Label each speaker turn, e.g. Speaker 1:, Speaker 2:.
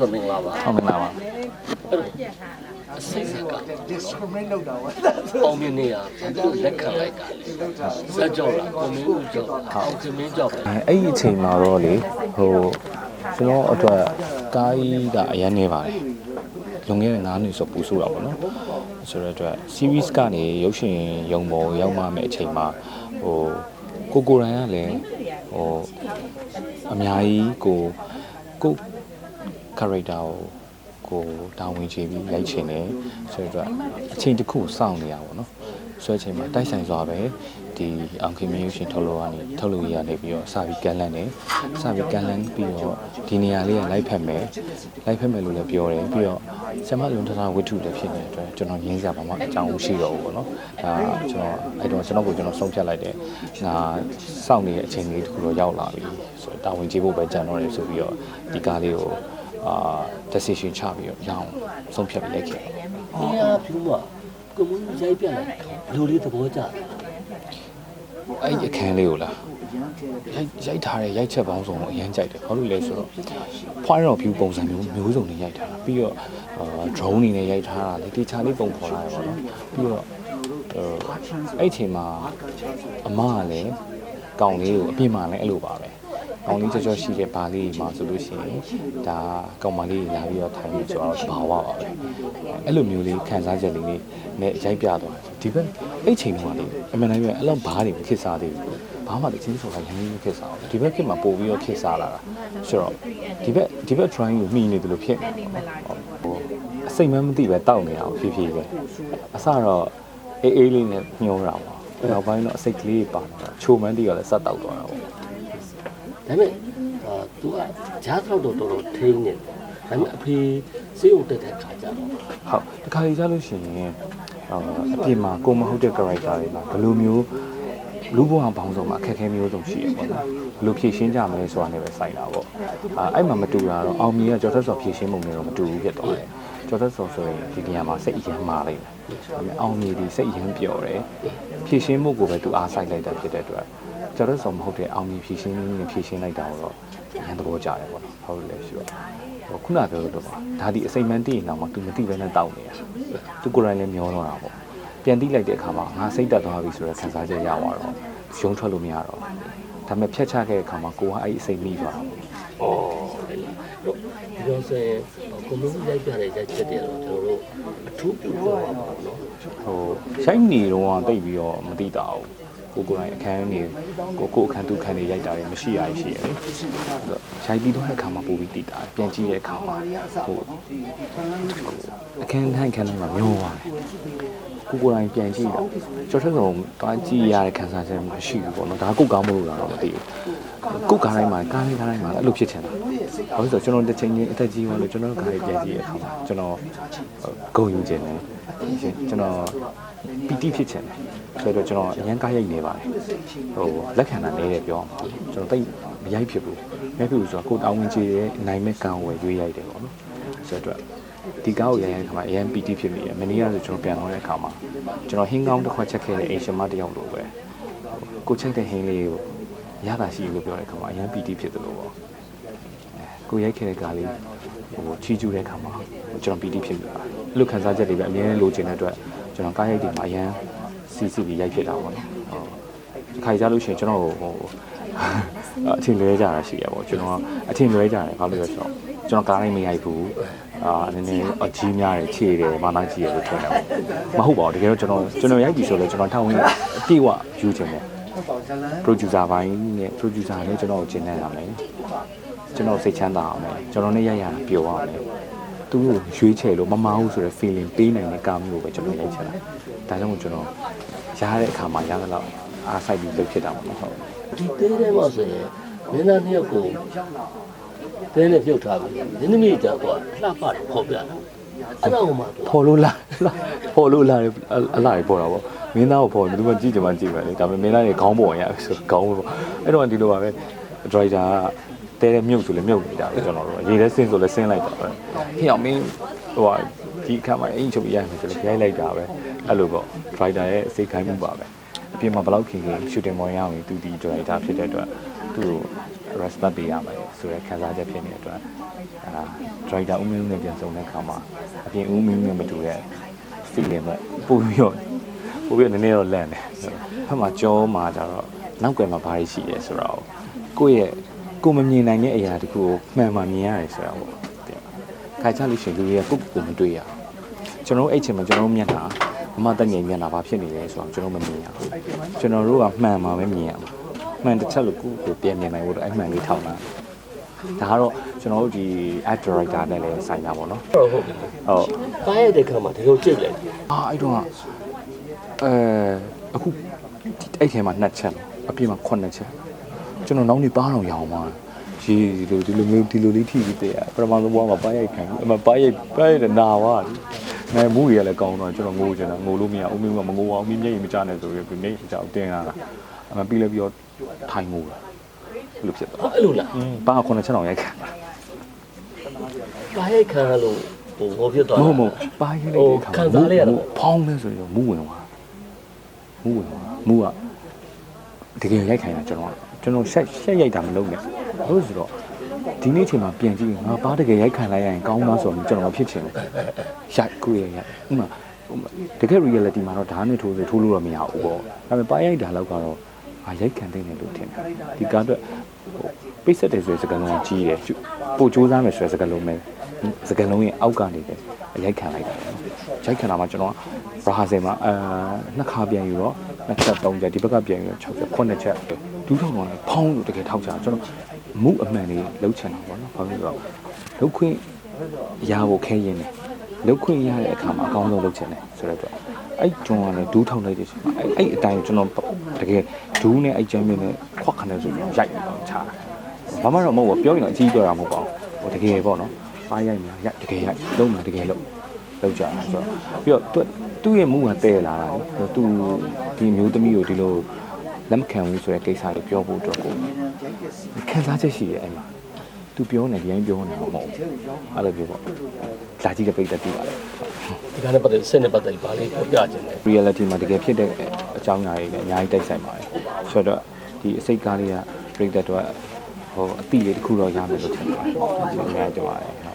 Speaker 1: တော်မင်္ဂလာပါ
Speaker 2: ဟုတ်မင်္ဂလာပါ
Speaker 1: အစိမ့်ဆက်က
Speaker 3: discriminate လုပ်တာပါ
Speaker 1: အောင်မြင်နေရသူလက်ခံလိုက်တာလေစက်ကြောက်လားကွန်မင်းကိုကြောက်လားအောင်ကမင်းကြောက်တယ်
Speaker 2: အဲအဲ့ဒီအချိန်မှာတော့လေဟိုကျွန်တော်အတွက်ကားကြီးကအရန်နေပါတယ်လွန်ခဲ့တဲ့9နှစ်ဆိုပူဆိုးတာပေါ့နော်ဆိုတော့အတွက် series ကနေရုပ်ရှင်ရုံပေါ်ရောက်မှမယ့်အချိန်မှာဟိုကိုကိုရန်ကလည်းဟိုအများကြီးကိုကို character ကိုကိုတာဝန်ချပြီးရိုက်ချင်တယ်ဆိုတော့အတွက်အချိန်တစ်ခုစောင့်နေရပါတော့နော်ဆိုတဲ့အချိန်မှာတိုက်ဆိုင်စွာပဲဒီအောင်ခင်မင်းရုပ်ရှင်ထုတ်လို့ကနေထုတ်လို့ရနေပြီးတော့စာပြီးကန်လန့်တယ်စာပြီးကန်လန့်ပြီးတော့ဒီနေရာလေးကလိုက်ဖက်မယ်လိုက်ဖက်မယ်လို့လည်းပြောတယ်ပြီးတော့ဆမလုံးထထဝိထုလည်းဖြစ်နေတဲ့အတွက်ကျွန်တော်ရင်းစရာဘာမှအကြောင်းမရှိတော့ဘူးပေါ့နော်ဒါကျွန်တော်အဲ့တော့ကျွန်တော်ကိုကျွန်တော်ဆုံးဖြတ်လိုက်တယ်ငါစောင့်နေတဲ့အချိန်လေးတစ်ခုတော့ရောက်လာပြီဆိုတော့တာဝန်ကျေဖို့ပဲကြံတော့တယ်ဆိုပြီးတော့ဒီကားလေးကို အာ decision ချပြီးတော့ရအောင်ဆုံးဖြတ်ပြီးလိုက်ခဲ့တယ်။
Speaker 1: ဒီဟာဖြူမကွန်မင်းရိုက်ပြလိုက်လူလေးသဘောကျတယ်
Speaker 2: အဲ့ဒီအခန်းလေးကိုလားရိုက်ရိုက်ထားတဲ့ရိုက်ချက်ပေါင်းစုံကိုအရင်ကြိုက်တယ်ဘာလို့လဲဆိုတော့ point of view ပုံစံမျိုးမျိုးစုံနဲ့ရိုက်ထားတာပြီးတော့အာ drone နေနဲ့ရိုက်ထားတာလေတေချာလေးပုံဖော်လာတယ်ပေါ့နော်ပြီးတော့အဲ့ဒီအချိန်မှာအမကလည်းကောင်းလေးကိုအပြင်မှာလည်းအဲ့လိုပါပဲ ကောင်းလေးကြောကြောရှိတဲ့ဘာလေးမှာဆိုလို့ရှိရင်ဒါကောင်မလေးလာပြီးတော့ထိုင်နေဆိုတော့ဘာဝပါပဲအဲ့လိုမျိုးလေးခံစားချက်လေးလေးနဲ့ရိုက်ပြသွားတယ်ဒီဘက်အဲ့ချိန်မှာလေအမှန်တမ်းပြောရင်အဲ့လောက်ဘားတွေမခစ်စားသေးဘူးဘာမှတချင်းဆိုတာရင်းနှီးမခစ်စားဘူးဒီဘက်ခေတ်မှာပို့ပြီးတော့ခစ်စားလာတာဆိုတော့ဒီဘက်ဒီဘက် trying ကိုမိနေတယ်လို့ဖြစ်နေတယ်ဟိုအစိတ်မမသိပဲတောက်နေအောင်ဖြည်းဖြည်းပဲအစတော့အေးအေးလေးနဲ့ညှိုးတာပေါ့နောက်ပိုင်းတော့အစိတ်ကလေးပါတော့ချိုမန်းတီကလည်းစက်တောက်သွားတာပေါ့။
Speaker 1: ဒါပေမဲ့အာ तू ကဂျားတော့တော်တော်ထိန်းနေတယ်။ဒါပေမဲ့အဖေစေးုံတက်တဲ့ခါကျတော့
Speaker 2: ဟုတ်တခါကြီးကြလို့ရှိရင်အာအပြင်မှာကိုမဟုတ်တဲ့ character တွေမှာဘယ်လိုမျိုးလူဘဝပေါင်းစုံမှာအခက်အခဲမျိုးစုံရှိရပေါ့နော်ဘယ်လိုဖြည့်ရှင်းကြမလဲဆိုတာနဲ့ပဲစိုက်တာပေါ့အာအဲ့မှာမတူတာတော့အောင်မြင်ကကျော်သက်စော်ဖြည့်ရှင်းပုံတွေတော့မတူဘူးဖြစ်သွားတယ်ကျော်သက်စော်ဆိုရင်ဒီနေရာမှာစိတ်အရင်မှားလိုက်တယ်ဒါပေမဲ့အောင်မြင်ဒီစိတ်အရင်ပျော်တယ်ဖြည့်ရှင်းမှုကိုပဲသူအားစိုက်လိုက်တာဖြစ်တဲ့အတွက် ကျော်သက်စော်မဟုတ်တဲ့အောင်မြင်ဖြည့်ရှင်းမှုနဲ့ဖြည့်ရှင်းလိုက်တာတော့အရင်သဘောကျတယ်ပေါ့နော်ဟုတ်လို့လဲရှိတော့ဟိုခုနပြောလို့ပါဒါဒီအစိမ့်မှန်းတည်ရင်တော့မှသူမသိပဲနဲ့တောက်နေတာသူကိုယ်တိုင်လည်းမျောတော့တာပေါ့ပြန်တိလိုက်တဲ့အခါမှာငါစိတ်တက်သွားပြီဆိုတော့ခံစားချက်ရသွားတော့ရုံးထွက်လို့မရတော့ဒါပေမဲ့ဖြတ်ချခဲ့တဲ့အခါမှာကိုကအဲ့ဒီအစိမ့်မိသွားတာပေါ့။
Speaker 1: အော်အဲ့လား။ဒီလိုဆိုရင်ကွန်မင်းရိုက်ပြတဲ့ရိုက်ချက်တွေတော့ကျွန်တော်တို့အထူးပြုပြောရပါတော့နော်။
Speaker 2: ဟိုရှိုင်းနေတော့တိတ်ပြီးတော့မသိတာဘူး ကိုကိုယ်တိုင်အခန်းနေကိုကိုအခန်းသူခန်းနေရိုက်တာတွေမရှိရရှိရလေရိုက်ပြီးတော့အခါမှာပို့ပြီးတိတာပြန်ကြည့်တဲ့အခါမှာဟိုအခန်းထိုင်ခန်းတိုင်းမှာမျောသွားတယ်ကိုကိုယ်တိုင်ပြန်ကြည့်တော့ကျော်ထက်ဆုံးတွားကြည့်ရတဲ့ခံစားချက်မရှိဘူးပေါ့နော်ဒါကိုကောင်းမလို့လားတော့မသိဘူး ကိုကားတိုင်းမှာကားတိုင်းကားတိုင်းမှာအဲ့လိုဖြစ်ချင်တာဘာလို့ဆိုတော့ကျွန်တော်တစ်ချိန်ချင်းအသက်ကြီးသွားလို့ကျွန်တော်ကားတွေပြန်ကြည့်ရအခါမှာကျွန်တော်ဂုံယူခြင်းတယ်ကျွန်တော်ပီတိဖြစ်ချင်တယ်ဆိုတော့ကျွန်တော်အရန်ကားရိုက်နေပါတယ်ဟိုလက်ခံတာနေတယ်ပြောအောင်ကျွန်တော်တိတ်မရိုက်ဖြစ်ဘူးမဖြစ်ဘူးဆိုတော့ကိုတောင်းဝင်ကြည့်ရဲ့နိုင်မဲ့ကံဝယ်ရွေးရိုက်တယ်ပေါ့နော်ဆိုတော့ဒီကားကိုရိုက်ရတဲ့အခါမှာအရန်ပီတိဖြစ်မိတယ်မနေ့ကဆိုကျွန်တော်ပြန်လာတဲ့အခါမှာကျွန်တော်ဟင်းကောင်းတစ်ခွက်ချက်ခဲ့တဲ့အိမ်ရှင်မတစ်ယောက်လိုပဲကိုချက်တဲ့ဟင်းလေးကို ရတာရှိလို့ပြောတဲ့အခါမှာအရန်ပီတိဖြစ်တယ်လို့ပေါ့ကိုရိုက်ခဲ့တဲ့ကားလေးဟိုချီကျူးတဲ့အခါမှာကျွန်တော်ပီတိဖြစ်မိပါတယ်အဲ့လိုခံစားချက်တွေပဲအမြဲတမ်းလိုချင်တဲ့အတွက်ကျွန်တော်ကားရိုက်တွေမှာအရန်စီစီပြီးရိုက်ဖြစ်တာပေါ့နော်ဟုတ်ခါကြလို့ရှိရင်ကျွန်တော်ဟိုအထင်လွဲကြတာရှိရပေါ့ကျွန်တော်အထင်လွဲကြတယ်ဘာလို့လဲဆိုတော့ကျွန်တော်ကားလေးမရိုက်ဘူးအာနည်းနည်းအကြီးများတယ်ခြေတယ်မာနာကြီးရလို့ထင်တယ်မဟုတ်ပါဘူးတကယ်တော့ကျွန်တော်ကျွန်တော်ရိုက်ပြီဆိုတော့ကျွန်တော်ထောက်ဝင်အပြည့်ဝယူချင်တယ် producer ဘိုင်းနဲ့ producer နဲ့ကျွန်တော်ကိုကျင်းနေရမယ်ကျွန်တော်စိတ်ချမ်းသာအောင်မယ်ကျွန်တော်နဲ့ရိုက်ရတာပျော်အောင်မယ်သူ့ကိုရွေးချယ်လို့မမဟုတ်ဆိုတဲ့ feeling ပေးနိုင်တဲ့ကားမျိုးကိုပဲကျွန်တော်ရိုက်ချင်တာဒါကြောင့်ကျွန်တော်ရတဲ့အခါမှာရသလောက်အားစိုက်ပြီးလုပ်ဖြစ်တာပေါ့နော်ဟုတ်
Speaker 1: ဒီတဲထဲမှာဆိုရင်မင်းသားနှစ်ယောက်ကိုတဲနဲ့ပြုတ်ထားပြီ။ဒီနေ့မိကြတော့လှပတယ်ဖော်ပြတာ။အဲ့ဒါကိုမှသူ
Speaker 2: ဖော်လို့လာဖော်လို့လာအလားပေါ်တာပေါ့ မင်းသားကိုဖော်တယ်ဘယ်သူမှကြည့်ကြမှကြည့်ပဲလေဒါပေမဲ့မင်းသားရဲ့ခေါင်းပေါ်ရဆိုခေါင်းပေါ့အဲ့တော့ဒီလိုပါပဲ driver ကတဲတဲ့မြုပ်ဆိုလဲမြုပ်နေတာပဲကျွန်တော်တို့ရေထဲဆင်းဆိုလဲဆင်းလိုက်တာပဲဟိအောင်မင်းဟိုဒီခါမှာအင်ချုပ်ရိုက်မယ်ဆိုလဲရိုက်လိုက်တာပဲအဲ့လိုပေါ့ driver ရဲ့စိတ်ခိုင်းမှုပါပဲအပြင်မှာဘယ်လောက်ခင်ခင် shooting ပေါ်ရအောင်သူဒီ driver ဖြစ်တဲ့အတွက်သူ့ကို respect ပေးရမယ်ဆိုတဲ့ခံစားချက်ဖြစ်နေတဲ့အတွက်အာ driver ဦးမင်းဦးနဲ့ပြန်ဆုံတဲ့အခါမှာအပြင်ဦးမင်းဦးနဲ့မတူတဲ့ feeling ပဲပို့ပြီးတော့ ပို့ပြီးတော့နည်းနည်းတော့လန့်တယ်ဖက်မှာကြောမှာကြတော့နောက်ကွယ်မှာဘာတွေရှိရဲဆိုတော့ကိုယ့်ရဲ့ကိုယ်မမြင်နိုင်တဲ့အရာတခုကိုမှန်မှန်မြင်ရတယ်ဆိုတော့ပေါ့ခါချလို့ရှိရင်လူတွေကကိုယ့်ကိုယ်မတွေ့ရဘူးကျွန်တော်တို့အဲ့ချိန်မှာကျွန်တော်တို့မျက်နှာမမတက်ငယ်မျက်နှာဘာဖြစ်နေလဲဆိုတော့ကျွန်တော်မမြင်ရဘူးကျွန်တော်တို့ကမှန်မှပဲမြင်ရမှာမှန်တစ်ချက်လို့ကိုယ့်ကိုယ်ပြန်မြင်နိုင်ဖို့တော့အဲ့မှန်လေးထောက်တာဒါကတော့ကျွန်တော်တို့ဒီ act director နဲ့လည်းဆိုင်တာပေါ့နော်
Speaker 1: ဟုတ်ဟုတ်ပြီ
Speaker 2: ဟုတ်
Speaker 1: ပါရတဲ့ခါမှာဒီလိုကြိတ်လိုက်
Speaker 2: အာအဲ့တော့က အဲအခုအဲ့ထဲမှာနှစ်ချက်အပြင်မှာခုနှစ်ချက်ကျွန်တော်နောက်နေ့ပါအောင်ရအောင်ပါဒီလိုဒီလိုမျိုးဒီလိုလေးထိပြီးတဲ့ပထမဆုံးဘဝမှာပါရိုက်ခံအမပါရိုက်ပါရိုက်တဲ့နာပါနိုင်မှုတွေကလည်းကောင်းတော့ကျွန်တော်ငိုချင်တာငိုလို့မရဦးမင်းကမငိုအောင်မင်းမျက်ရည်မကျနဲ့ဆိုပြီးမျက်ရည်မကျအောင်တင်းလာတာအမပြီးလဲပြီးတော့ထိုင်ငိုတာဘယ်လိုဖြစ်သွား
Speaker 1: အဲ့လိုလား
Speaker 2: ပါခုနှစ်ချက်အောင်ရိုက်ခံ
Speaker 1: ပါရိုက်ခံရလို့ ဟိုဟောဖြစ်သွား
Speaker 2: မ
Speaker 1: တာ
Speaker 2: ဟုတ်မဟုတ်ပါရိုက်လိုက်တဲ့အခါ
Speaker 1: ခံစားလိုက်ရတာပေါ့
Speaker 2: ဖောင်းလဲဆိုရင်မူးဝင်သွားမူးဝင်သွားမူးကတကယ်ရိုက်ခိုင်းတာကျွန်တော်ကကျွန်တော်ဆက်ဆက်ရိုက်တာမလုပ်နဲ့ဟုတ်ဆိုတော့ဒီနေ့ချိန်မှာပြန်ကြည့်ရင်ငါပါတကယ်ရိုက်ခံလိုက်ရရင်ကောင်းလားဆိုတော့ကျွန်တော်ဖြစ်ချင်တယ်ရိုက်ကိုရရိုက်ဥမာဥမာတကယ် reality မှာတော့ဓာတ်နဲ့ထိုးဆိုထိုးလို့တော့မရဘူးပေါ့ဒါပေမဲ့ပါရိုက်တာလောက်ကတော့ အာရိုက်ခံတဲ့နေလို့ထင်တယ်ဒီကားအတွက်ဟိုပိတ်ဆက်တယ်ဆိုတဲ့စကားလုံးကကြီးတယ်ပို့စူးစမ်းမယ်ဆိုတဲ့စကားလုံးပဲစကားလုံးရဲ့အောက်ကနေပဲရိုက်ခံလိုက်တာပေါ့နော်ရိုက်ခံတာမှကျွန်တော်ကရာဟာစင်မှာအာနှစ်ခါပြန်ယူတော့နှစ်ချက်သုံးချက်ဒီဘက်ကပြန်ယူတော့6ချက်9ချက်ဒူးထောင်တော့ဖောင်းလို့တကယ်ထောက်ချတာကျွန်တော်မုအမှန်လေးလှုပ်ချင်တာပေါ့နော်ဘာလို့လဲဆိုတော့လှုပ်ခွင့်ရဖို့ခဲရင်တယ်လှုပ်ခွင့်ရတဲ့အခါမှာအကောင်းဆုံးလှုပ်ချင်တယ်ဆိုတော့အဲ့ဂျွန်ကလည်းဒူးထောင်လိုက်တဲ့ချိန်မှာအဲ့အဲ့အတိုင်းကျွန်တော် တကယ်ဒူးနဲ့အဲ့ချမ်းမြင့်နဲ့ခွက်ခနဲ့ဆိုပြီးရိုက်နေတော့ချာဘာမှတော့မဟုတ်ဘူးပြောရင်တော့အကြီးပြောတာမဟုတ်ပါဘူးဟိုတကယ်ပေါ့နော်ပါရိုက်မှာရိုက်တကယ်ရိုက်လုံးမှာတကယ်လုံးလောက်ကြတာဆိုတော့ပြီးတော့သူသူ့ရဲ့မူကတဲလာတာလေသူဒီမျိုးသမီးကိုဒီလိုလက်မခံဘူးဆိုတဲ့ကိစ္စကိုပြောဖို့အတွက်ကိုခံစားချက်ရှိရဲ့အဲ့မှာသူပြောနေဒီတိုင်းပြောနေတာမဟုတ်ဘူးအဲ့လိုပြောပေါ့လာကြည့်တဲ့ပိတ်သက်ပြီးပါလေ
Speaker 1: ဒီကနေ့ပတ်သက်စက်နဲ့ပတ်သက်ပြီးပါလေးပြောပြခြင်းတယ်
Speaker 2: reality မှာတကယ်ဖြစ်တဲ့အကြောင်းအရာတွေလည်းအများကြီးတိုက်ဆိုင်ပါတယ်ဆိုတော့ဒီအစိတ်ကားလေးက break that တော့ဟိုအတိလေးတစ်ခုတော့ရမယ်လို့ထင်ပါတယ်ဒီအများကြီးတင်ပါတယ်